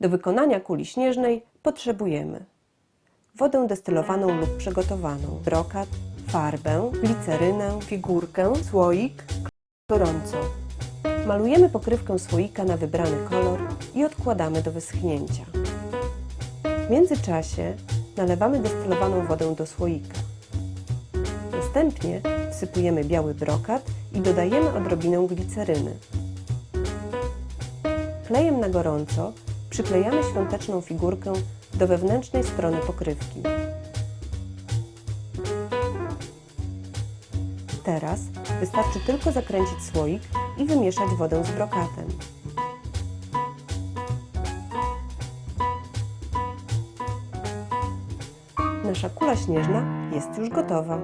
Do wykonania kuli śnieżnej potrzebujemy wodę destylowaną lub przygotowaną, brokat, farbę, glicerynę, figurkę, słoik, gorąco. Malujemy pokrywkę słoika na wybrany kolor i odkładamy do wyschnięcia. W międzyczasie nalewamy destylowaną wodę do słoika. Następnie wsypujemy biały brokat i dodajemy odrobinę gliceryny. Klejem na gorąco przyklejamy świąteczną figurkę do wewnętrznej strony pokrywki. Teraz wystarczy tylko zakręcić słoik i wymieszać wodę z brokatem. Nasza kula śnieżna jest już gotowa.